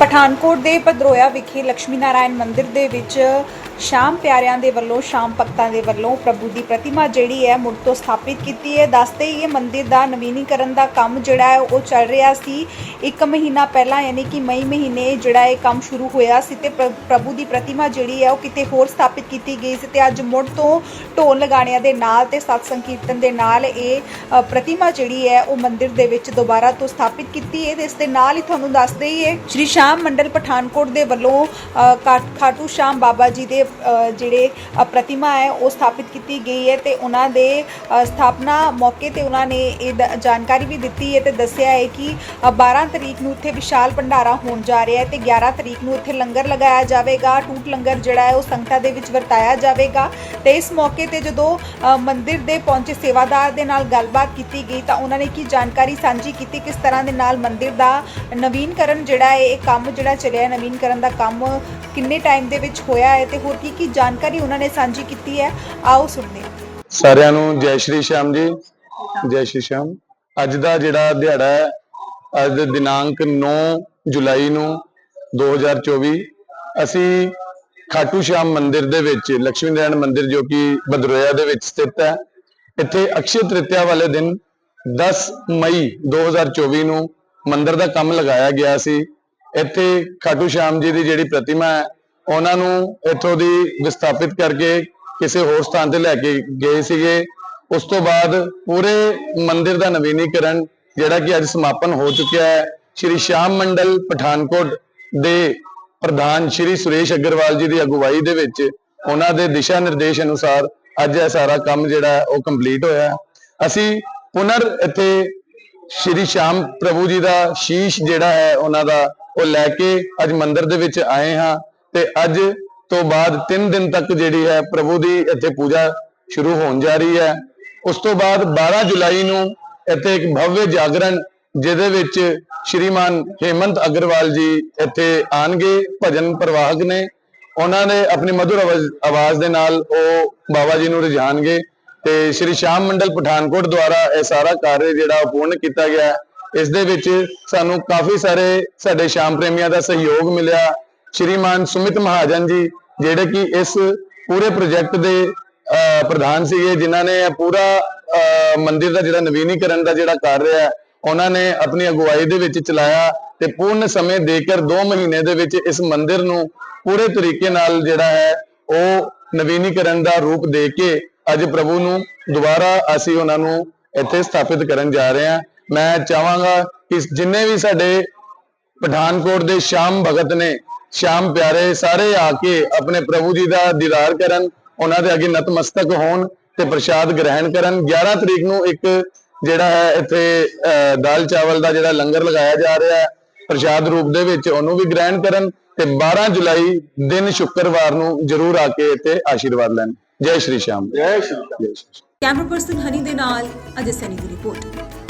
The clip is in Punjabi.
ਪਠਾਨਕੋਟ ਦੇ ਪਦਰੋਇਆ ਵਿਖੇ ਲక్ష్ਮੀ ਨਾਰਾਇਣ ਮੰਦਿਰ ਦੇ ਵਿੱਚ ਸ਼ਾਮ ਪਿਆਰਿਆਂ ਦੇ ਵੱਲੋਂ, ਸ਼ਾਮ ਭਗਤਾਂ ਦੇ ਵੱਲੋਂ ਪ੍ਰਭੂ ਦੀ ਪ੍ਰਤਿਮਾ ਜਿਹੜੀ ਹੈ ਮੁੜ ਤੋਂ ਸਥਾਪਿਤ ਕੀਤੀ ਹੈ। ਦੱਸਦੇ ਹੀ ਇਹ ਮੰਦਿਰ ਦਾ ਨਵੀਨੀਕਰਨ ਦਾ ਕੰਮ ਜਿਹੜਾ ਹੈ ਉਹ ਚੱਲ ਰਿਹਾ ਸੀ। ਇੱਕ ਮਹੀਨਾ ਪਹਿਲਾਂ ਯਾਨੀ ਕਿ ਮਈ ਮਹੀਨੇ ਜਿਹੜਾ ਇਹ ਕੰਮ ਸ਼ੁਰੂ ਹੋਇਆ ਸੀ ਤੇ ਪ੍ਰ- ਪ੍ਰਭੂ ਦੀ ਪ੍ਰਤਿਮਾ ਜਿਹੜੀ ਹੈ ਉਹ ਕਿਤੇ ਹੋਰ ਸਥਾਪਿਤ ਕੀਤੀ ਗਈ ਸੀ ਤੇ ਅੱਜ ਮੁੜ ਤੋਂ ਢੋਲ ਲਗਾਣਿਆਂ ਦੇ ਨਾਲ ਤੇ ਸਤ ਸੰਕੀਰਤਨ ਦੇ ਨਾਲ ਇਹ ਪ੍ਰਤਿਮਾ ਜਿਹੜੀ ਹੈ ਉਹ ਮੰਦਿਰ ਦੇ ਵਿੱਚ ਦੁਬਾਰਾ ਤੋਂ ਸਥਾਪਿਤ ਕੀਤੀ ਹੈ। ਤੇ ਇਸ ਦੇ ਨਾਲ ਹੀ ਤੁਹਾਨੂੰ ਦੱਸਦੇ ਹੀ ਹੈ ਸ਼੍ਰੀ ਸ਼ਾਮ ਮੰਡਲ ਪਠਾਨਕੋਟ ਦੇ ਵੱਲੋਂ ਕਾ- ਖਾਟੂ ਸ਼ਾਮ ਬਾਬਾ ਜੀ ਦੇ ਜਿਹੜੇ ਪ੍ਰਤਿਮਾ ਹੈ ਉਹ ਸਥਾਪਿਤ ਕੀਤੀ ਗਈ ਹੈ ਤੇ ਉਹਨਾਂ ਦੇ ਸਥਾਪਨਾ ਮੌਕੇ ਤੇ ਉਹਨਾਂ ਨੇ ਇਹ ਦ- ਜਾਣਕਾਰੀ ਵੀ ਦਿੱਤੀ ਹੈ ਤੇ ਦੱਸਿਆ ਹੈ ਕਿ ਅ, 12 ਤਰੀਕ ਨੂੰ ਇੱਥੇ ਵਿਸ਼ਾਲ ਭੰਡਾਰਾ ਹੋਣ ਜਾ ਰਿਹਾ ਹੈ ਤੇ 11 ਤਰੀਕ ਨੂੰ ਇੱਥੇ ਲੰਗਰ ਲਗਾਇਆ ਜਾਵੇਗਾ ਟੂਟ ਲੰਗਰ ਜਿਹੜਾ ਹੈ ਉਹ ਸੰਗਤਾਂ ਦੇ ਵਿੱਚ ਵਰਤਾਇਆ ਜਾਵੇਗਾ ਤੇ ਇਸ ਮੌਕੇ ਤੇ ਜਦੋਂ ਅ, ਮੰਦਿਰ ਦੇ ਪਹੁੰਚੇ ਸੇਵਾਦਾਰ ਦੇ ਨਾਲ ਗੱਲਬਾਤ ਕੀਤੀ ਗਈ ਤਾਂ ਉਹਨਾਂ ਨੇ ਕੀ ਜਾਣਕਾਰੀ ਸਾਂਝੀ ਕੀਤੀ ਕਿਸ ਤਰ੍ਹਾਂ ਦੇ ਨਾਲ ਮੰਦਿਰ ਦਾ ਨਵੀਨਕਰਨ ਜਿਹੜਾ ਹੈ ਇਹ ਕੰਮ ਜਿਹੜਾ ਚੱਲਿਆ ਹੈ, ਨਵੀਨਕਰਨ ਦਾ ਕੰਮ ਕਿੰਨੇ ਟਾਈਮ ਦੇ ਵਿੱਚ ਹੋਇਆ ਹੈ ਤੇ ਹੋਰ ਕੀ ਕੀ ਜਾਣਕਾਰੀ ਉਹਨਾਂ ਨੇ ਸਾਂਝੀ ਕੀਤੀ ਹੈ ਆਓ ਸੁਣਦੇ ਹਾਂ। ਸਾਰਿਆਂ ਨੂੰ ਜੈ ਸ਼੍ਰੀ ਸ਼ਾਮ ਜੀ। ਜੈ ਸ਼੍ਰੀ ਸ਼ਾਮ। ਅੱਜ ਦਾ ਜਿਹੜਾ ਦਿਹਾੜਾ ਹੈ ਅੱਜ ਦੇ ਦਿਨਾਂਕ 9 ਜੁਲਾਈ ਨੂੰ 2024 ਅਸੀਂ ਖਾਟੂ ਸ਼ਾਮ ਮੰਦਿਰ ਦੇ ਵਿੱਚ ਲక్ష్ਮੀ ਨਾਰਾਇਣ ਮੰਦਿਰ ਜੋ ਕਿ ਬਦਰੋਇਆ ਦੇ ਵਿੱਚ ਸਥਿਤ ਹੈ ਇੱਥੇ ਅਕਸ਼ੇ ਤ੍ਰਿਤਿਆ ਵਾਲੇ ਦਿਨ 10 ਮਈ 2024 ਨੂੰ ਮੰਦਿਰ ਦਾ ਕੰਮ ਲਗਾਇਆ ਗਿਆ ਸੀ। ਇੱਥੇ ਖਾਟੂ ਸ਼ਾਮ ਜੀ ਦੀ ਜਿਹੜੀ ਪ੍ਰਤਿਮਾ ਹੈ, ਉਹਨਾਂ ਨੂੰ ਇੱਥੋਂ ਦੀ ਵਿਸਥਾਪਿਤ ਕਰਕੇ ਕਿਸੇ ਹੋਰ ਸਥਾਨ ਤੇ ਲੈ ਕੇ ਗਏ ਸੀਗੇ। ਉਸ ਤੋਂ ਬਾਅਦ ਪੂਰੇ ਮੰਦਿਰ ਦਾ ਨਵੀਨੀਕਰਨ, ਜਿਹੜਾ ਕਿ ਅੱਜ ਸਮਾਪਨ ਹੋ ਚੁੱਕਿਆ ਹੈ, ਸ਼੍ਰੀ ਸ਼ਾਮ ਮੰਡਲ ਪਠਾਨਕੋਟ ਦੇ ਪ੍ਰਧਾਨ ਸ਼੍ਰੀ ਸੁਰੇਸ਼ ਅਗਰਵਾਲ ਜੀ ਦੀ ਅਗਵਾਈ ਦੇ ਵਿੱਚ ਉਹਨਾਂ ਦੇ ਦਿਸ਼ਾ ਨਿਰਦੇਸ਼ ਅਨੁਸਾਰ ਅੱਜ ਇਹ ਸਾਰਾ ਕੰਮ ਜਿਹੜਾ ਉਹ ਕੰਪਲੀਟ ਹੋਇਆ ਅਸੀਂ ਪੁਨਰ ਇੱਥੇ ਸ਼੍ਰੀ ਸ਼ਾਮ ਪ੍ਰਭੂ ਜੀ ਦਾ ਸ਼ੀਸ਼ ਜਿਹੜਾ ਹੈ, ਉਹਨਾਂ ਦਾ ਉਹ ਲੈ ਕੇ ਅੱਜ ਮੰਦਿਰ ਦੇ ਵਿੱਚ ਆਏ ਹਾਂ ਤੇ ਅੱਜ ਤੋਂ ਬਾਅਦ 3 ਦਿਨ ਤੱਕ ਜਿਹੜੀ ਹੈ ਪ੍ਰਭੂ ਦੀ ਇੱਥੇ ਪੂਜਾ ਸ਼ੁਰੂ ਹੋਣ ਜਾ ਰਹੀ ਹੈ ਉਸ ਤੋਂ ਬਾਅਦ 12 ਜੁਲਾਈ ਨੂੰ ਇੱਥੇ ਇੱਕ ਭਵਯ ਜਾਗਰਣ ਜਿਹਦੇ ਵਿੱਚ ਸ਼੍ਰੀਮਾਨ ਹੇਮੰਤ ਅਗਰਵਾਲ ਜੀ ਇੱਥੇ ਆਣਗੇ ਭਜਨ ਪ੍ਰਵਾਹਕ ਨੇ ਉਹਨਾਂ ਨੇ ਆਪਣੀ ਮਧੁਰ ਆਵਾਜ਼- ਆਵਾਜ਼ ਦੇ ਨਾਲ ਉਹ ਬਾਬਾ ਜੀ ਨੂੰ ਰਿਝਾਣਗੇ ਤੇ ਸ਼੍ਰੀ ਸ਼ਾਮ ਮੰਡਲ ਪਠਾਨਕੋਟ ਦੁਆਰਾ ਇਹ ਸਾਰਾ ਕਾਰਜ ਜਿਹੜਾ ਉਹ ਪੂਰਨ ਕੀਤਾ ਗਿਆ ਹੈ। ਇਸ ਦੇ ਵਿੱਚ ਸਾਨੂੰ ਕਾਫੀ ਸਾਰੇ ਸਾਡੇ ਸ਼ਾਮ ਪ੍ਰੇਮੀਆਂ ਦਾ ਸਹਿਯੋਗ ਮਿਲਿਆ। ਸ਼੍ਰੀਮਾਨ ਸੁਮਿਤ ਮਹਾਜਨ ਜੀ ਜਿਹੜੇ ਕਿ ਇਸ ਪੂਰੇ ਪ੍ਰੋਜੈਕਟ ਦੇ ਅਹ, ਪ੍ਰਧਾਨ ਸੀਗੇ ਜਿਨ੍ਹਾਂ ਨੇ ਪੂਰਾ ਅਹ, ਮੰਦਿਰ ਦਾ ਜਿਹੜਾ ਨਵੀਨੀਕਰਨ ਦਾ ਜਿਹੜਾ ਕਾਰਜ ਹੈ ਉਹਨਾਂ ਨੇ ਆਪਣੀ ਅਗਵਾਈ ਦੇ ਵਿੱਚ ਚਲਾਇਆ ਤੇ ਪੂਰਨ ਸਮੇਂ ਦੇ ਕੇ 2 ਮਹੀਨੇ ਦੇ ਵਿੱਚ ਇਸ ਮੰਦਿਰ ਨੂੰ ਪੂਰੇ ਤਰੀਕੇ ਨਾਲ ਜਿਹੜਾ ਹੈ ਉਹ ਨਵੀਨੀਕਰਨ ਦਾ ਰੂਪ ਦੇ ਕੇ ਅੱਜ ਪ੍ਰਭੂ ਨੂੰ ਦੁਬਾਰਾ ਅਸੀਂ ਉਹਨਾਂ ਨੂੰ ਇੱਥੇ ਸਥਾਪਿਤ ਕਰਨ ਜਾ ਰਹੇ ਹਾਂ। ਮੈਂ ਚਾਹਾਂਗਾ ਕਿ ਜਿੰਨੇ ਵੀ ਸਾਡੇ ਪਠਾਨਕੋਟ ਦੇ ਸ਼ਾਮ ਭਗਤ ਨੇ ਸ਼ਾਮ ਪਿਆਰੇ ਸਾਰੇ ਆ ਕੇ ਆਪਣੇ ਪ੍ਰਭੂ ਜੀ ਦਾ ਦੀਦਾਰ ਕਰਨ ਉਹਨਾਂ ਦੇ ਅੱਗੇ ਨਤਮਸਤਕ ਹੋਣ ਤੇ ਪ੍ਰਸ਼ਾਦ ਗ੍ਰਹਿਣ ਕਰਨ। 11 ਤਰੀਕ ਨੂੰ ਇੱਕ ਜਿਹੜਾ ਹੈ ਇੱਥੇ ਅਹ, ਦਾਲ ਚਾਵਲ ਦਾ ਜਿਹੜਾ ਲੰਗਰ ਲਗਾਇਆ ਜਾ ਰਿਹਾ ਹੈ ਪ੍ਰਸ਼ਾਦ ਰੂਪ ਦੇ ਵਿੱਚ ਉਹਨੂੰ ਵੀ ਗ੍ਰਹਿਣ ਕਰਨ ਤੇ 12 ਜੁਲਾਈ ਦਿਨ ਸ਼ੁੱਕਰਵਾਰ ਨੂੰ ਜਰੂਰ ਆ ਕੇ ਇੱਥੇ ਆਸ਼ੀਰਵਾਦ ਲੈਣ। ਜੈ ਸ਼੍ਰੀ ਸ਼ਾਮ। ਜੈ ਸ਼੍ਰੀ ਜੈ ਸ਼੍ਰੀ ਕੈਮਰਾ ਪਰਸਨ ਹਨੀ ਦੇ ਨਾਲ ਅਜੇ ਸੈਨੀ ਦੀ ਰਿਪੋਰਟ।